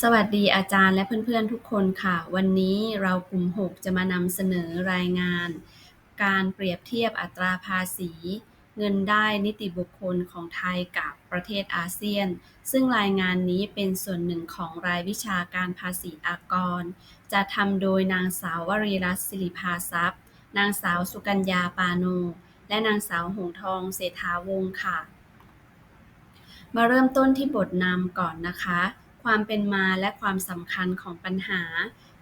สวัสดีอาจารย์และเพื่อนๆทุกคนค่ะ วันนี้เรากลุ่ม 6 จะมานำเสนอรายงาน การเปรียบเทียบอัตราภาษี เงินได้นิติบุคคลของไทยกับประเทศอาเซียน ซึ่งรายงานนี้เป็นส่วนหนึ่งของรายวิชาการภาษีอากร จะทำโดยนางสาววรีรัตน์ศิริภาทรัพย์ นางสาวสุกัญญาปาโน และนางสาวหงทองเศรษฐาวงศ์ค่ะ มาเริ่มต้นที่บทนำก่อนนะคะ ความเป็นมาและความสำคัญของปัญหา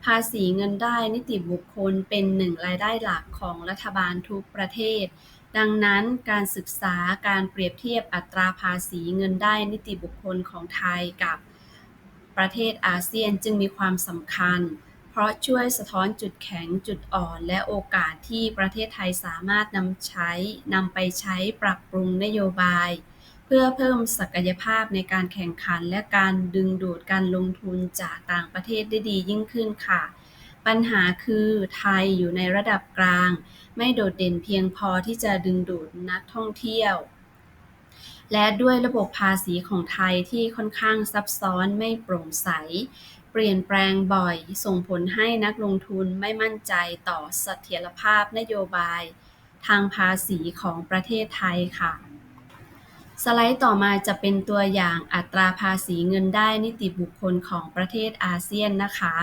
ภาษีเงินได้นิติบุคคลเป็นหนึ่งรายได้หลักของรัฐบาลทุกประเทศ ดังนั้นการศึกษาการเปรียบเทียบอัตราภาษีเงินได้นิติบุคคลของไทยกับประเทศอาเซียนจึงมีความสำคัญ เพราะช่วยสะท้อนจุดแข็งจุดอ่อน และโอกาสที่ประเทศไทยสามารถนำใช้นำไปใช้ปรับปรุงนโยบาย เพื่อเพิ่มศักยภาพในการแข่งขัน และการดึงดูดการลงทุนจากต่างประเทศได้ดียิ่งขึ้นค่ะ ปัญหาคือไทยอยู่ในระดับกลาง ไม่โดดเด่นเพียงพอที่จะดึงดูดนักท่องเที่ยว และด้วยระบบภาษีของไทยที่ค่อนข้างซับซ้อนไม่โปร่งใส เปลี่ยนแปลงบ่อย ส่งผลให้นักลงทุนไม่มั่นใจต่อเสถียรภาพนโยบาย ทางภาษีของประเทศไทยค่ะ สไลด์ต่อมาจะเป็นตัวอย่างอัตราภาษีเงินได้นิติบุคคลของประเทศอาเซียนนะคะ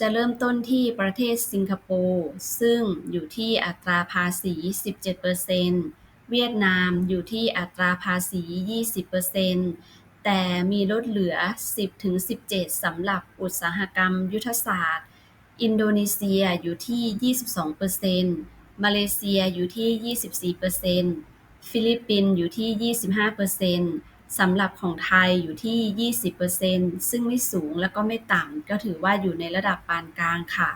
จะเริ่มต้นที่ประเทศสิงคโปร์ซึ่งอยู่ที่อัตราภาษี 17%เวียดนามอยู่ที่อัตราภาษี 20%แต่มีลดเหลือ 10-17สำหรับอุตสาหกรรมยุทธศาสตร์ อินโดนีเซียอยู่ที่ 22%มาเลเซียอยู่ที่ 24% ฟิลิปปินส์อยู่ที่ 25%สำหรับของไทยอยู่ที่ 20%ซึ่งไม่สูงและก็ไม่ต่ำ ก็ถือว่าอยู่ในระดับปานกลางค่ะ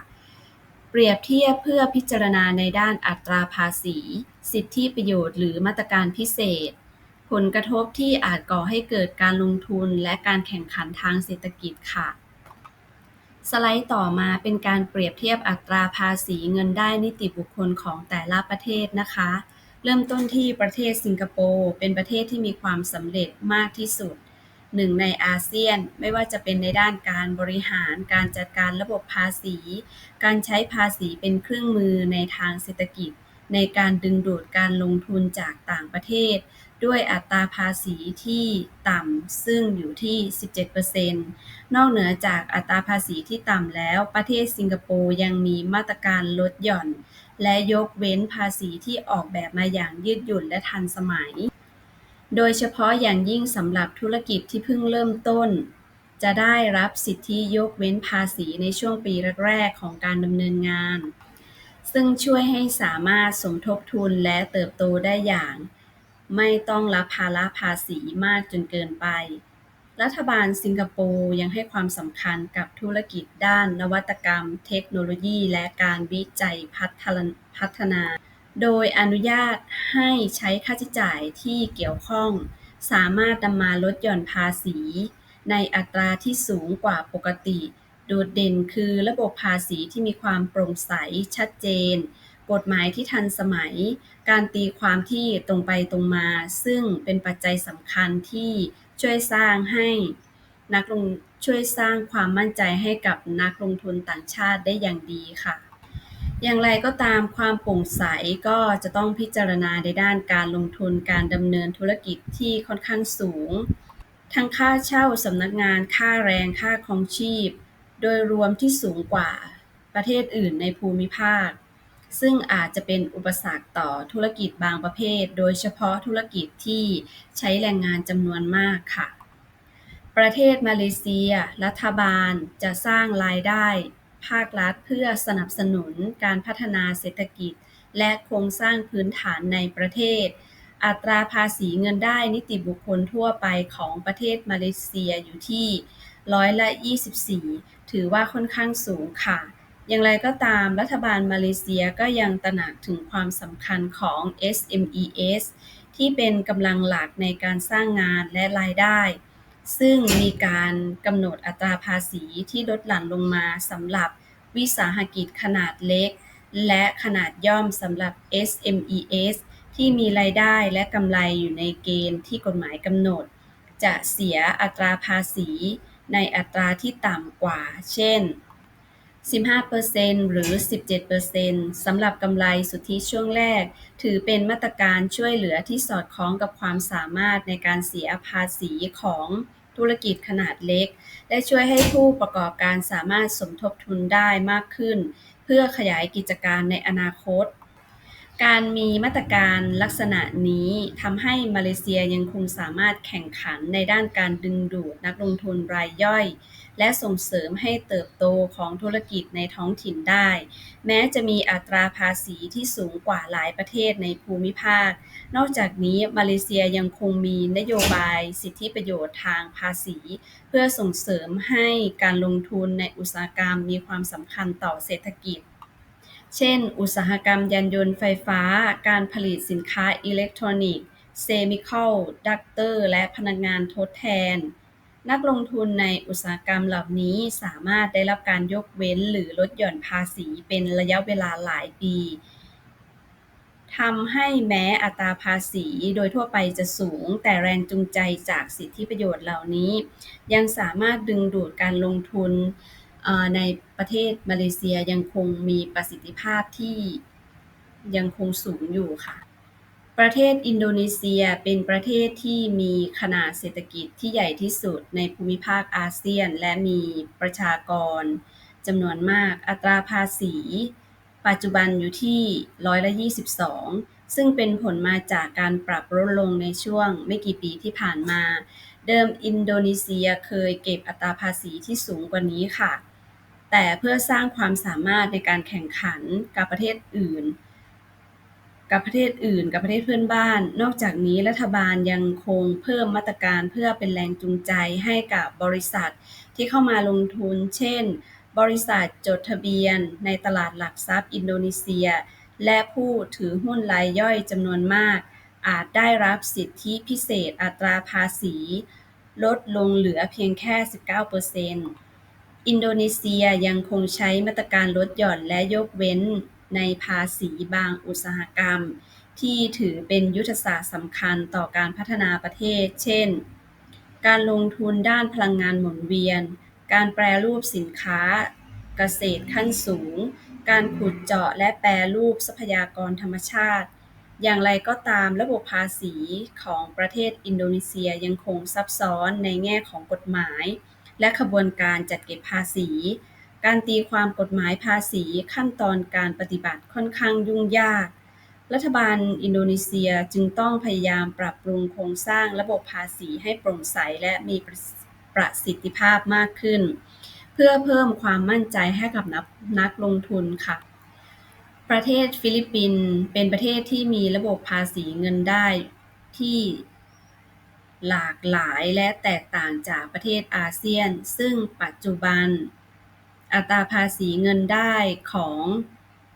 เปรียบเทียบเพื่อพิจารณาในด้านอัตราภาษี สิทธิประโยชน์หรือมาตรการพิเศษ ผลกระทบที่อาจก่อให้เกิดการลงทุนและการแข่งขันทางเศรษฐกิจค่ะสไลด์ต่อมาเป็นการเปรียบเทียบอัตราภาษีเงินได้นิติบุคคลของแต่ละประเทศนะคะ เริ่มต้นที่ประเทศสิงคโปร์เป็นประเทศที่มีความสำเร็จมากที่สุดหนึ่งในอาเซียนไม่ว่าจะเป็นในด้านการบริหาร การจัดการระบบภาษี การใช้ภาษีเป็นเครื่องมือในทางเศรษฐกิจ ในการดึงดูดการลงทุนจากต่างประเทศ ด้วยอัตราภาษีที่ต่ำซึ่งอยู่ที่ 17%นอกเหนือจากอัตราภาษีที่ต่ำแล้วประเทศสิงคโปร์ยังมีมาตรการลดหย่อน และยกเว้นภาษีที่ออกแบบมาอย่างยืดหยุ่นและทันสมัย โดยเฉพาะอย่างยิ่งสำหรับธุรกิจที่เพิ่งเริ่มต้น จะได้รับสิทธิยกเว้นภาษีในช่วงปีแรกๆของการดำเนินงาน ซึ่งช่วยให้สามารถสมทบทุนและเติบโตได้อย่าง ไม่ต้องรับภาระภาษีมากจนเกินไป รัฐบาลสิงคโปร์ยังให้ความสำคัญกับธุรกิจด้านนวัตกรรม เทคโนโลยี และการวิจัยพัฒนา โดยอนุญาตให้ใช้ค่าใช้จ่ายที่เกี่ยวข้อง สามารถนำมาลดหย่อนภาษี ในอัตราที่สูงกว่าปกติ โดดเด่นคือระบบภาษีที่มีความโปร่งใสชัดเจน กฎหมายที่ทันสมัย การตีความที่ตรงไปตรงมา ซึ่งเป็นปัจจัยสำคัญที่ช่วยสร้างให้นักลงช่วยสร้างความมั่นใจให้กับนักลงทุนต่างชาติได้อย่างดีค่ะ อย่างไรก็ตามความโปร่งใสก็จะต้องพิจารณาในด้านการลงทุนการดำเนินธุรกิจที่ค่อนข้างสูง ทั้งค่าเช่าสำนักงานค่าแรงค่าครองชีพ โดยรวมที่สูงกว่าประเทศอื่นในภูมิภาค ซึ่งอาจจะเป็นอุปสรรคต่อธุรกิจบางประเภท โดยเฉพาะธุรกิจที่ใช้แรงงานจำนวนมากค่ะ ประเทศมาเลเซีย รัฐบาลจะสร้างรายได้ภาครัฐเพื่อสนับสนุนการพัฒนาเศรษฐกิจ และโครงสร้างพื้นฐานในประเทศ อัตราภาษีเงินได้นิติบุคคลทั่วไปของประเทศมาเลเซียอยู่ที่ร้อยละ 24 ถือว่าค่อนข้างสูงค่ะ อย่างไรก็ตามรัฐบาลมาเลเซียก็ยังตระหนักถึงความสำคัญของ SMEs ที่เป็นกำลังหลักในการสร้างงานและรายได้ ซึ่งมีการกำหนดอัตราภาษีที่ลดหลั่นลงมาสำหรับวิสาหกิจขนาดเล็ก และขนาดย่อมสำหรับ SMEs ที่มีรายได้และกำไรอยู่ในเกณฑ์ที่กฎหมายกำหนด จะเสียอัตราภาษีในอัตราที่ต่ำกว่า เช่น 15%หรือ 17%สำหรับกำไรสุทธิช่วงแรก ถือเป็นมาตรการช่วยเหลือที่สอดคล้องกับความสามารถในการเสียภาษีของธุรกิจขนาดเล็ก และช่วยให้ผู้ประกอบการสามารถสมทบทุนได้มากขึ้น เพื่อขยายกิจการในอนาคต การมีมาตรการลักษณะนี้ทำให้มาเลเซียยังคงสามารถแข่งขันในด้านการดึงดูดนักลงทุนรายย่อย และส่งเสริมให้เติบโตของธุรกิจในท้องถิ่นได้ แม้จะมีอัตราภาษีที่สูงกว่าหลายประเทศในภูมิภาค นอกจากนี้มาเลเซียยังคงมีนโยบายสิทธิประโยชน์ทางภาษี เพื่อส่งเสริมให้การลงทุนในอุตสาหกรรมมีความสำคัญต่อเศรษฐกิจเช่น อุตสาหกรรมยานยนต์ไฟฟ้า การผลิตสินค้าอิเล็กทรอนิกส์ เซมิคอลดักเตอร์ และพลังงานทดแทน นักลงทุนในอุตสาหกรรมเหล่านี้สามารถได้รับการยกเว้นหรือลดหย่อนภาษีเป็นระยะเวลาหลายปีทำให้แม้อัตราภาษีโดยทั่วไปจะสูง แต่แรงจูงใจจากสิทธิประโยชน์เหล่านี้ ยังสามารถดึงดูดการลงทุนในประเทศมาเลเซียยังคงมีประสิทธิภาพที่ยังคงสูงอยู่ค่ะ ประเทศอินโดนีเซียเป็นประเทศที่มีขนาดเศรษฐกิจที่ใหญ่ที่สุดในภูมิภาคอาเซียน และมีประชากรจำนวนมาก อัตราภาษี ปัจจุบันอยู่ที่ร้อยละ22 ซึ่งเป็นผลมาจากการปรับลดลงในช่วงไม่กี่ปีที่ผ่านมา เดิมอินโดนีเซียเคยเก็บอัตราภาษีที่สูงกว่านี้ค่ะ แต่เพื่อสร้างความสามารถในการแข่งขันกับประเทศอื่น กับประเทศอื่น กับประเทศเพื่อนบ้าน นอกจากนี้รัฐบาลยังคงเพิ่มมาตรการเพื่อเป็นแรงจูงใจให้กับบริษัทที่เข้ามาลงทุน เช่น บริษัทจดทะเบียนในตลาดหลักทรัพย์อินโดนีเซีย และผู้ถือหุ้นรายย่อยจำนวนมาก อาจได้รับสิทธิพิเศษอัตราภาษี ลดลงเหลือเพียงแค่ 19%เปอร์เซ็นต์อินโดนีเซียยังคงใช้มาตรการลดหย่อนและยกเว้น ในภาษีบางอุตสาหกรรม ที่ถือเป็นยุทธศาสตร์สำคัญต่อการพัฒนาประเทศ เช่น การลงทุนด้านพลังงานหมุนเวียน การแปรรูปสินค้า เกษตรขั้นสูง การขุดเจาะและแปรรูปทรัพยากรธรรมชาติ อย่างไรก็ตามระบบภาษีของประเทศอินโดนีเซียยังคงซับซ้อนในแง่ของกฎหมาย และขบวนการจัดเก็บภาษี การตีความกฎหมายภาษีขั้นตอนการปฏิบัติค่อนข้างยุ่งยาก รัฐบาลอินโดนีเซียจึงต้องพยายามปรับปรุงโครงสร้างระบบภาษีให้โปร่งใสและมีประสิทธิภาพมากขึ้น เพื่อเพิ่มความมั่นใจให้กับนักนักลงทุนค่ะ ประเทศฟิลิปปินส์เป็นประเทศที่มีระบบภาษีเงินได้ที่หลากหลายและแตกต่างจากประเทศอาเซียน ซึ่งปัจจุบัน อัตราภาษีเงินได้ของ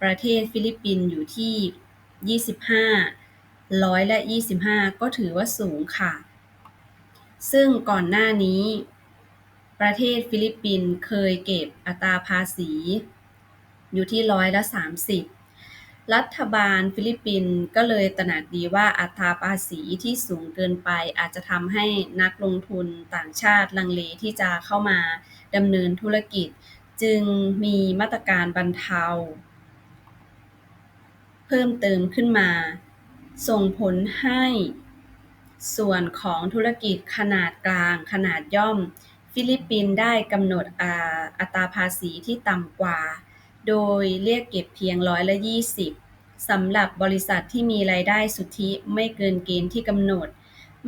ประเทศฟิลิปปินส์อยู่ที่ 25 ร้อยและ 25 ก็ถือว่าสูงค่ะ ซึ่งก่อนหน้านี้ ประเทศฟิลิปปินส์เคยเก็บอัตราภาษี อยู่ที่ร้อยละ 30 รัฐบาลฟิลิปปินส์ก็เลยตระหนักดีว่าอัตราภาษีที่สูงเกินไปอาจจะทำให้นักลงทุนต่างชาติลังเลที่จะเข้ามาดำเนินธุรกิจ จึงมีมาตรการบรรเทา เพิ่มเติมขึ้นมา ส่งผลให้ ส่วนของธุรกิจขนาดกลางขนาดย่อม ฟิลิปปินส์ได้กำหนดอัตราภาษีที่ต่ำกว่า โดยเรียกเก็บเพียงร้อยละ20สำหรับบริษัทที่มีรายได้สุทธิไม่เกินเกณฑ์ที่กำหนด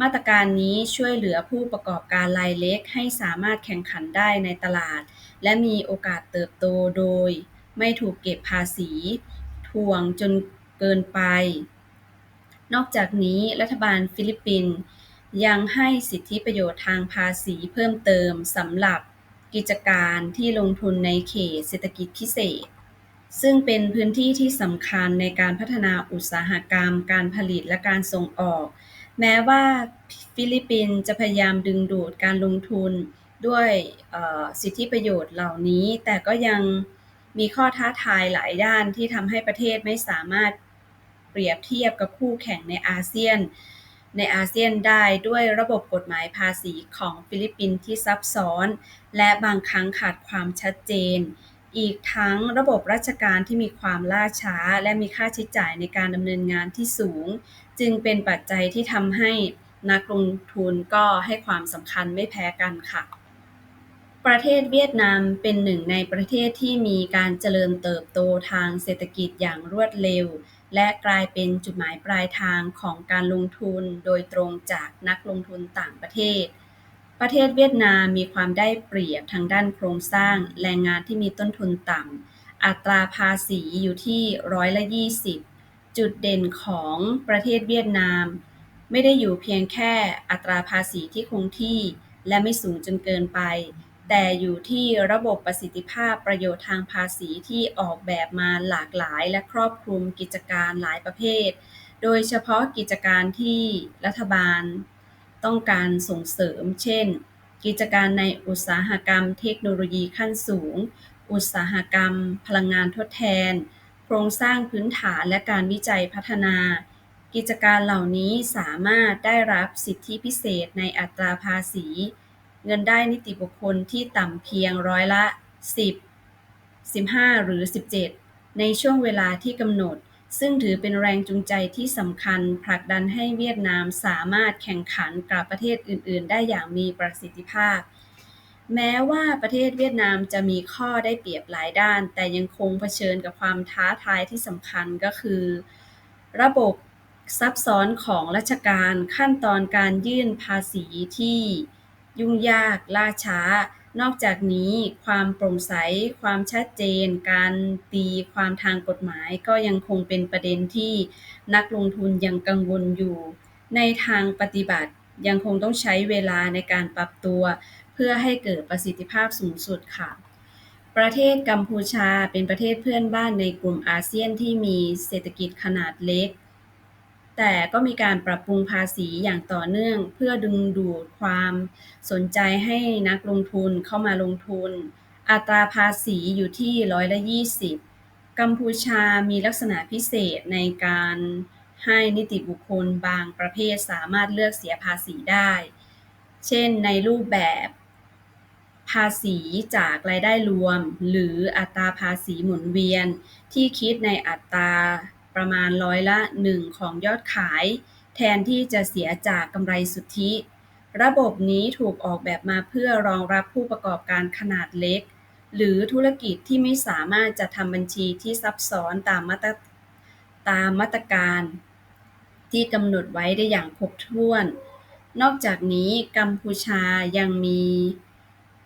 มาตรการนี้ช่วยเหลือผู้ประกอบการรายเล็กให้สามารถแข่งขันได้ในตลาด และมีโอกาสเติบโตโดย ไม่ถูกเก็บภาษีทวงจนเกินไป นอกจากนี้รัฐบาลฟิลิปปินส์ยังให้สิทธิประโยชน์ทางภาษีเพิ่มเติมสำหรับกิจการที่ลงทุนในเขตเศรษฐกิจพิเศษ ซึ่งเป็นพื้นที่ที่สำคัญในการพัฒนาอุตสาหกรรม การผลิตและการส่งออก แม้ว่าฟิลิปปินส์จะพยายามดึงดูดการลงทุน ด้วยสิทธิประโยชน์เหล่านี้ แต่ก็ยังมีข้อท้าทายหลายด้านที่ทำให้ประเทศไม่สามารถเปรียบเทียบกับคู่แข่งในอาเซียน ในอาเซียนได้ด้วยระบบกฎหมายภาษีของฟิลิปปินส์ที่ซับซ้อน และบางครั้งขาดความชัดเจน อีกทั้งระบบราชการที่มีความล่าช้า และมีค่าใช้จ่ายในการดำเนินงานที่สูง จึงเป็นปัจจัยที่ทำให้นักลงทุนก็ให้ความสำคัญไม่แพ้กันค่ะ ประเทศเวียดนามเป็นหนึ่งในประเทศที่มีการเจริญเติบโตทางเศรษฐกิจอย่างรวดเร็ว และกลายเป็นจุดหมายปลายทางของการลงทุนโดยตรงจากนักลงทุนต่างประเทศ ประเทศเวียดนามมีความได้เปรียบทางด้านโครงสร้าง แรงงานที่มีต้นทุนต่ำ อัตราภาษีอยู่ที่ร้อยละ20 จุดเด่นของประเทศเวียดนาม ไม่ได้อยู่เพียงแค่อัตราภาษีที่คงที่ และไม่สูงจนเกินไป แต่อยู่ที่ระบบประสิทธิภาพประโยชน์ทางภาษีที่ออกแบบมาหลากหลายและครอบคลุมกิจการหลายประเภท โดยเฉพาะกิจการที่รัฐบาลต้องการส่งเสริม เช่น กิจการในอุตสาหกรรมเทคโนโลยีขั้นสูง อุตสาหกรรม พลังงานทดแทน โครงสร้างพื้นฐานและการวิจัยพัฒนา กิจการเหล่านี้สามารถได้รับสิทธิพิเศษในอัตราภาษี เงินได้นิติบุคคลที่ต่ำเพียงร้อยละ 10 15 หรือ 17 ในช่วงเวลาที่กำหนด ซึ่งถือเป็นแรงจูงใจที่สำคัญผลักดันให้เวียดนามสามารถแข่งขันกับประเทศอื่น ๆ ได้อย่างมีประสิทธิภาพ แม้ว่าประเทศเวียดนามจะมีข้อได้เปรียบหลายด้าน แต่ยังคงเผชิญกับความท้าทายที่สำคัญก็คือ ระบบซับซ้อนของราชการขั้นตอนการยื่นภาษีที่ ยุ่งยากล่าช้า นอกจากนี้ ความโปร่งใส ความชัดเจน การตีความทางกฎหมายก็ยังคงเป็นประเด็นที่นักลงทุนยังกังวลอยู่ ในทางปฏิบัติยังคงต้องใช้เวลาในการปรับตัว เพื่อให้เกิดประสิทธิภาพสูงสุดค่ะ ประเทศกัมพูชาเป็นประเทศเพื่อนบ้านในกลุ่มอาเซียนที่มีเศรษฐกิจขนาดเล็ก แต่ก็มีการปรับปรุงภาษีอย่างต่อเนื่อง เพื่อดึงดูดความสนใจให้นักลงทุนเข้ามาลงทุน อัตราภาษีอยู่ที่ร้อยละ20กัมพูชามีลักษณะพิเศษในการให้นิติบุคคลบางประเภทสามารถเลือกเสียภาษีได้ เช่นในรูปแบบภาษีจากรายได้รวม หรืออัตราภาษีหมุนเวียนที่คิดในอัตรา ประมาณร้อยละ 1 ของยอดขาย แทนที่จะเสียจากกำไรสุทธิ ระบบนี้ถูกออกแบบมาเพื่อรองรับผู้ประกอบการขนาดเล็ก หรือธุรกิจที่ไม่สามารถจะทำบัญชีที่ซับซ้อนตามมาตรตามมาตรการ ที่กำหนดไว้ได้อย่างครบถ้วน นอกจากนี้กัมพูชายังมี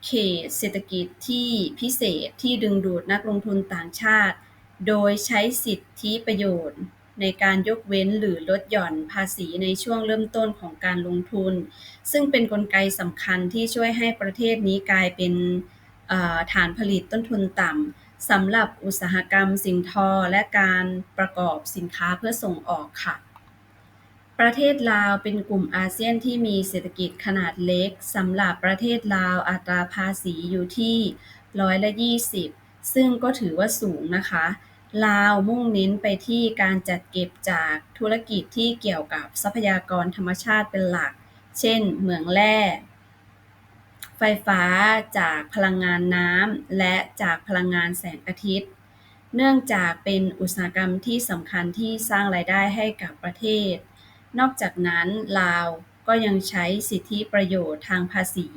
เขตเศรษฐกิจที่พิเศษที่ดึงดูดนักลงทุนต่างชาติ โดยใช้สิทธิประโยชน์ในการยกเว้นหรือลดหย่อนภาษีในช่วงเริ่มต้นของการลงทุน ซึ่งเป็นนกลไกสำคัญที่ช่วยให้ประเทศนี้กลายเป็นฐานผลิตต้นทุนต่ำสำหรับอุตสาหกรรมสิ่งทอและการประกอบสินค้าเพื่อส่งออกค่ะ ประเทศลาวเป็นกลุ่มอาเซียนที่มีเศรษฐกิจขนาดเล็กสำหรับประเทศลาวอัตราภาษีอยู่ที่ร้อยละ 20 ซึ่งก็ถือว่าสูงนะคะ ลาวมุ่งเน้นไปที่การจัดเก็บจากธุรกิจที่เกี่ยวกับทรัพยากรธรรมชาติเป็นหลัก เช่น เหมืองแร่ ไฟฟ้าจากพลังงานน้ำ และจากพลังงานแสงอาทิตย์ เนื่องจากเป็นอุตสาหกรรมที่สำคัญที่สร้างรายได้ให้กับประเทศ นอกจากนั้นลาวก็ยังใช้สิทธิประโยชน์ทางภาษี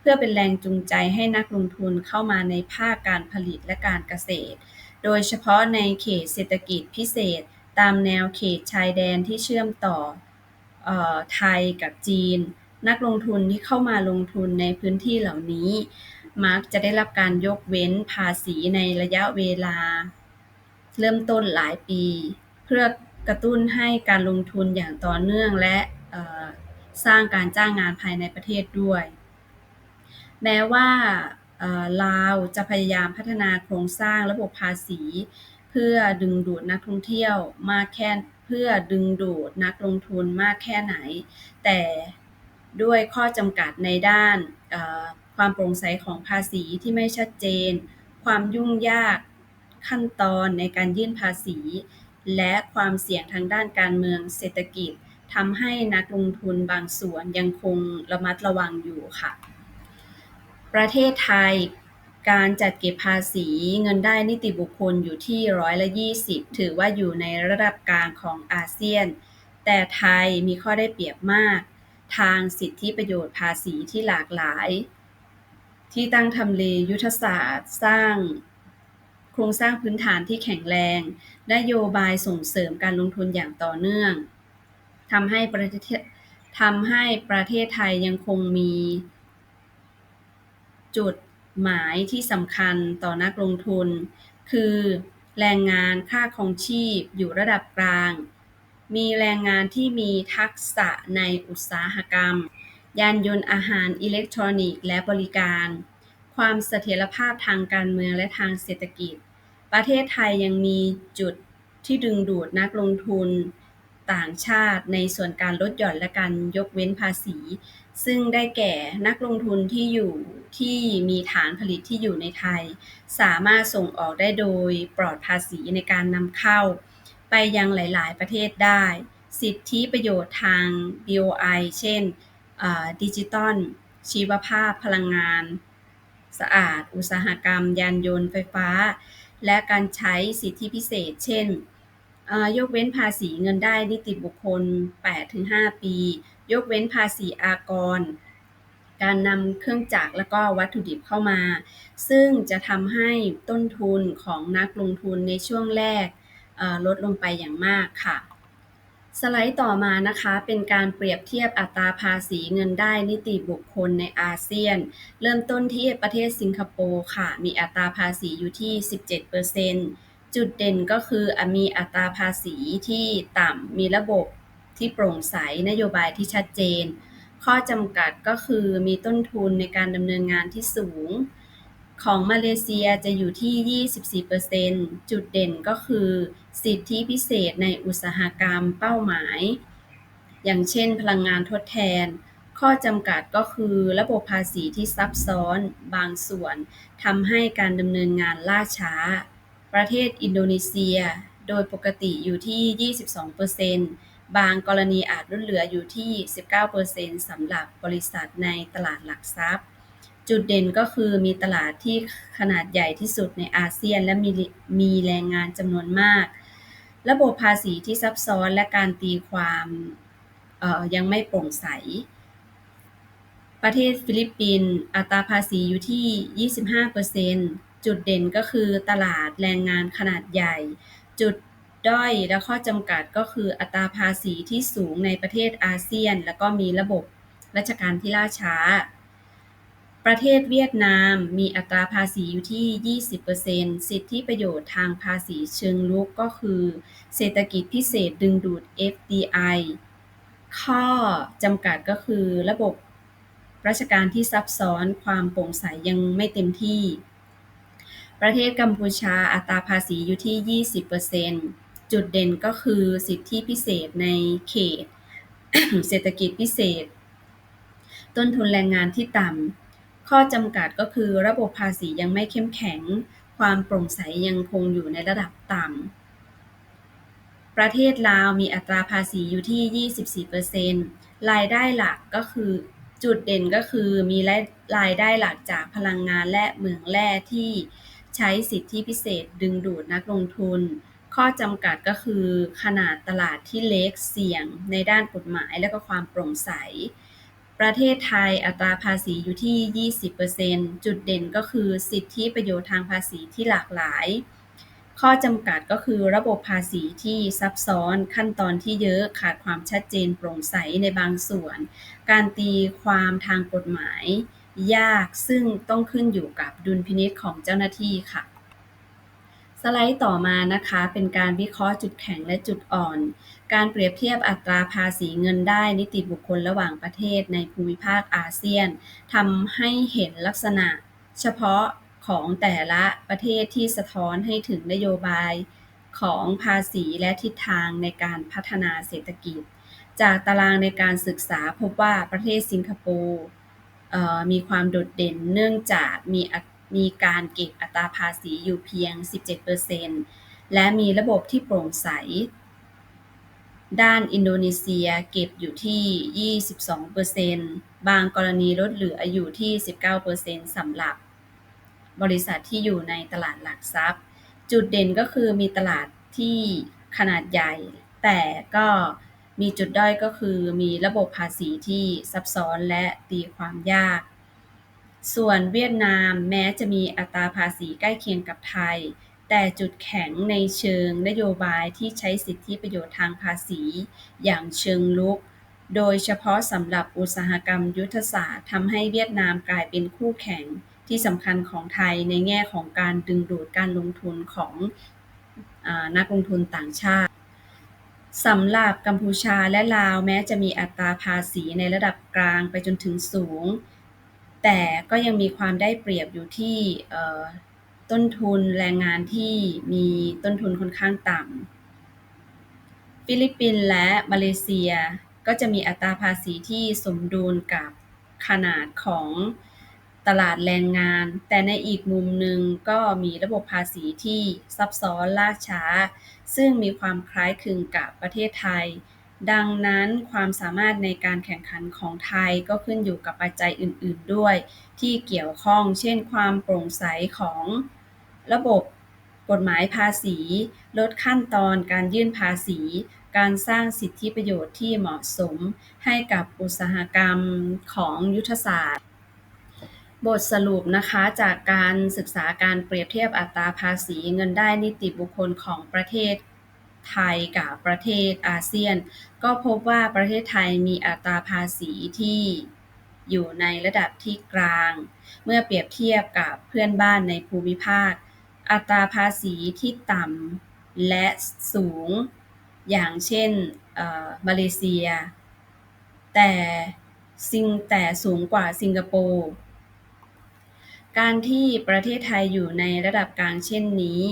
เพื่อเป็นแรงจูงใจให้นักลงทุนเข้ามาในภาคการผลิตและการเกษตร โดยเฉพาะในเขตเศรษฐกิจพิเศษตามแนวเขตชายแดนที่เชื่อมต่อออไทยกับจีน นักลงทุนที่เข้ามาลงทุนในพื้นที่เหล่านี้ มักจะได้รับการยกเว้นภาษีในระยะเวลา เริ่มต้นหลายปี เพื่อกระตุ้นให้การลงทุนอย่างต่อเนื่องและสร้างการจ้างงานภายในประเทศด้วย แม้ว่า ลาวจะพยายามพัฒนาโครงสร้างระบบภาษี เพื่อดึงดูดนักท่องเที่ยวมากแค่เพื่อดึงดูดนักลงทุนมากแค่ไหน แต่ด้วยข้อจำกัดในด้านความโปร่งใสของภาษีที่ไม่ชัดเจน ความยุ่งยากขั้นตอนในการยื่นภาษี และความเสี่ยงทางด้านการเมืองเศรษฐกิจทำให้นักลงทุนบางส่วนยังคงระมัดระวังอยู่ค่ะ ประเทศไทย การจัดเก็บภาษีเงินได้นิติบุคคลอยู่ที่ร้อยละ20ถือว่าอยู่ในระดับกลางของอาเซียน แต่ไทยมีข้อได้เปรียบมาก ทางสิทธิประโยชน์ภาษีที่หลากหลาย ที่ตั้งทำเลยุทธศาสตร์สร้างโครงสร้างพื้นฐานที่แข็งแรง นโยบายส่งเสริมการลงทุนอย่างต่อเนื่องทำให้ประเทศทำให้ประเทศไทยยังคงมี จุดหมายที่สำคัญต่อนักลงทุน คือแรงงานค่าครองชีพอยู่ระดับกลาง มีแรงงานที่มีทักษะในอุตสาหกรรม ยานยนต์อาหารอิเล็กทรอนิกส์และบริการ ความเสถียรภาพทางการเมืองและทางเศรษฐกิจ ประเทศไทยยังมีจุดที่ดึงดูดนักลงทุนต่างชาติในส่วนการลดหย่อนและการยกเว้นภาษี ซึ่งได้แก่นักลงทุนที่อยู่ที่มีฐานผลิตที่อยู่ในไทย สามารถส่งออกได้โดยปลอดภาษีในการนำเข้า ไปยังหลาย ๆ ประเทศได้ สิทธิประโยชน์ทาง BOI เช่นดิจิตอลชีวภาพพลังงาน สะอาด อุตสาหกรรม ยานยนต์ไฟฟ้า และการใช้สิทธิพิเศษ เช่นยกเว้นภาษีเงินได้นิติบุคคล 8-5 ปี ยกเว้นภาษีอากร การนำเครื่องจักรและก็วัตถุดิบเข้ามา ซึ่งจะทำให้ต้นทุนของนักลงทุนในช่วงแรกลดลงไปอย่างมากค่ะ สไลด์ต่อมานะคะเป็นการเปรียบเทียบอัตราภาษีเงินได้นิติบุคคลในอาเซียน เริ่มต้นที่ประเทศสิงคโปร์ค่ะ มีอัตราภาษีอยู่ที่ 17%จุดเด่นก็คือมีอัตราภาษีที่ต่ำมีระบบ ที่โปร่งใสนโยบายที่ชัดเจน ข้อจำกัดก็คือมีต้นทุนในการดำเนินงานที่สูง ของมาเลเซียจะอยู่ที่ 24%จุดเด่นก็คือ สิทธิพิเศษในอุตสาหกรรมเป้าหมาย อย่างเช่น พลังงานทดแทนข้อจำกัดก็คือระบบภาษีที่ซับซ้อนบางส่วนทำให้การดำเนินงานล่าช้า ประเทศอินโดนีเซีย โดยปกติอยู่ที่ 22% บางกรณีอาจลดเหลืออยู่ที่ 19%สำหรับบริษัทในตลาดหลักทรัพย์ จุดเด่นก็คือมีตลาดที่ขนาดใหญ่ที่สุดในอาเซียนและมีมีแรงงานจำนวนมาก ระบบภาษีที่ซับซ้อนและการตีความยังไม่โปร่งใส ประเทศฟิลิปปินส์อัตราภาษีอยู่ที่ 25%จุดเด่นก็คือตลาดแรงงานขนาดใหญ่ จุด ด้อยและข้อจำกัดก็คืออัตราภาษีที่สูงในประเทศอาเซียน แล้วก็มีระบบราชการที่ล่าช้า ประเทศเวียดนามมีอัตราภาษีอยู่ที่ 20%สิทธิประโยชน์ทางภาษีเชิงลุกก็คือ เศรษฐกิจพิเศษดึงดูด FDI ข้อจำกัดก็คือระบบราชการที่ซับซ้อนความโปร่งใสยังไม่เต็มที่ ประเทศกัมพูชาอัตราภาษีอยู่ที่ 20% จุดเด่นก็คือสิทธิพิเศษในเขต เศรษฐกิจพิเศษ ต้นทุนแรงงานที่ต่ำข้อจำกัดก็คือระบบภาษียังไม่เข้มแข็ง ความโปร่งใสยังคงอยู่ในระดับต่ำประเทศลาวมีอัตราภาษีอยู่ที่ 24%รายได้หลักก็คือจุดเด่นก็คือมีรายได้หลักจากพลังงานและเหมืองแร่ที่ใช้สิทธิพิเศษดึงดูดนักลงทุน ข้อจำกัดก็คือ ขนาดตลาดที่เล็กเสี่ยงในด้านกฎหมายและก็ความโปร่งใส ประเทศไทยอัตราภาษีอยู่ที่ 20%จุดเด่นก็คือสิทธิประโยชน์ทางภาษีที่หลากหลาย ข้อจำกัดก็คือระบบภาษีที่ซับซ้อนขั้นตอนที่เยอะขาดความชัดเจนโปร่งใสในบางส่วน การตีความทางกฎหมายยากซึ่งต้องขึ้นอยู่กับดุลพินิจของเจ้าหน้าที่ค่ะ สไลด์ต่อมานะคะ เป็นการวิเคราะห์จุดแข็งและจุดอ่อน การเปรียบเทียบอัตราภาษีเงินได้นิติบุคคลระหว่างประเทศในภูมิภาคอาเซียนทำให้เห็นลักษณะ เฉพาะของแต่ละประเทศที่สะท้อนให้ถึงนโยบายของภาษีและทิศทางในการพัฒนาเศรษฐกิจ จากตารางในการศึกษาพบว่าประเทศสิงคโปร์มีความโดดเด่นเนื่องจากมี มีการเก็บอัตราภาษีอยู่เพียง 17%และมีระบบที่โปร่งใส ด้านอินโดนีเซียเก็บอยู่ที่ 22%บางกรณีลดเหลืออยู่ที่ 19%สำหรับบริษัทที่อยู่ในตลาดหลักทรัพย์ จุดเด่นก็คือมีตลาดที่ขนาดใหญ่ แต่ก็มีจุดด้อยก็คือมีระบบภาษีที่ซับซ้อนและตีความยาก ส่วนเวียดนามแม้จะมีอัตราภาษีใกล้เคียงกับไทย แต่จุดแข็งในเชิงนโยบายที่ใช้สิทธิประโยชน์ทางภาษีอย่างเชิงลุก โดยเฉพาะสำหรับอุตสาหกรรมยุทธศาสตร์ทำให้เวียดนามกลายเป็นคู่แข่งที่สำคัญของไทยในแง่ของการดึงดูดการลงทุนของอนักลงทุนต่างชาติสำหรับกัมพูชาและลาวแม้จะมีอัตราภาษีในระดับกลางไปจนถึงสูง แต่ก็ยังมีความได้เปรียบอยู่ที่ต้นทุนแรงงานที่มีต้นทุนค่อนข้างต่ำฟิลิปปินส์และมาเลเซียก็จะมีอัตราภาษีที่สมดุลกับขนาดของตลาดแรงงาน แต่ในอีกมุมหนึ่งก็มีระบบภาษีที่ซับซ้อนล่าช้า ซึ่งมีความคล้ายคลึงกับประเทศไทย ดังนั้นความสามารถในการแข่งขันของไทยก็ขึ้นอยู่กับปัจจัยอื่น ๆ ด้วย ที่เกี่ยวข้อง เช่น ความโปร่งใสของระบบกฎหมายภาษี ลดขั้นตอนการยื่นภาษี การสร้างสิทธิประโยชน์ที่เหมาะสม ให้กับอุตสาหกรรมของยุทธศาสตร์ บทสรุปนะคะจากการศึกษาการเปรียบเทียบอัตราภาษีเงินได้นิติบุคคลของประเทศ ไทยกับประเทศอาเซียน ก็พบว่าประเทศไทยมีอัตราภาษีที่อยู่ในระดับที่กลาง เมื่อเปรียบเทียบกับเพื่อนบ้านในภูมิภาค อัตราภาษีที่ต่ำและสูง อย่างเช่นมาเลเซีย แต่ซิงแต่สูงกว่าสิงคโปร์การที่ประเทศไทยอยู่ในระดับกลางเช่นนี้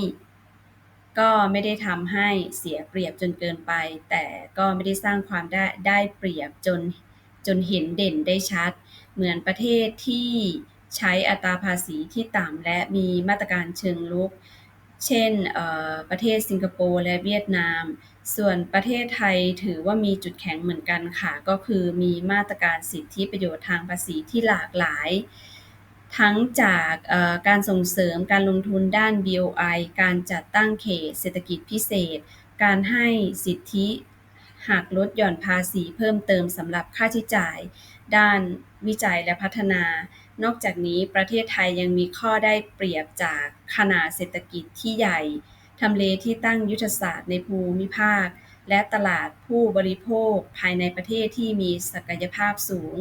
ก็ไม่ได้ทำให้เสียเปรียบจนเกินไป แต่ก็ไม่ได้สร้างความได้ได้เปรียบจนจนเห็นเด่นได้ชัด เหมือนประเทศที่ใช้อัตราภาษีที่ต่ำและมีมาตรการเชิงลุก เช่นประเทศสิงคโปร์และเวียดนาม ส่วนประเทศไทยถือว่ามีจุดแข็งเหมือนกันค่ะ ก็คือมีมาตรการสิทธิประโยชน์ทางภาษีที่หลากหลาย ทั้งจากการส่งเสริมการลงทุนด้าน BOI การจัดตั้งเขตเศรษฐกิจพิเศษ การให้สิทธิหักลดหย่อนภาษีเพิ่มเติมสำหรับค่าใช้จ่าย ด้านวิจัยและพัฒนา นอกจากนี้ประเทศไทยยังมีข้อได้เปรียบจากขนาดเศรษฐกิจที่ใหญ่ทำเลที่ตั้งยุทธศาสตร์ในภูมิภาค และตลาดผู้บริโภคภายในประเทศที่มีศักยภาพสูง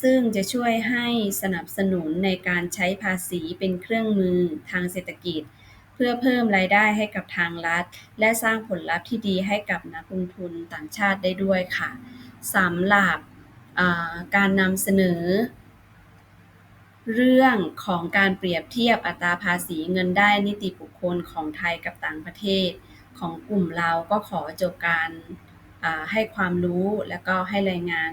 ซึ่งจะช่วยให้สนับสนุนในการใช้ภาษีเป็นเครื่องมือทางเศรษฐกิจ เพื่อเพิ่มรายได้ให้กับทางรัฐ และสร้างผลลัพธ์ที่ดีให้กับนักลงทุนต่างชาติได้ด้วยค่ะสำหรับการนำเสนอ เรื่องของการเปรียบเทียบอัตราภาษีเงินได้นิติบุคคลของไทยกับต่างประเทศ ของกลุ่มเราก็ขอจบการให้ความรู้และก็ให้รายงาน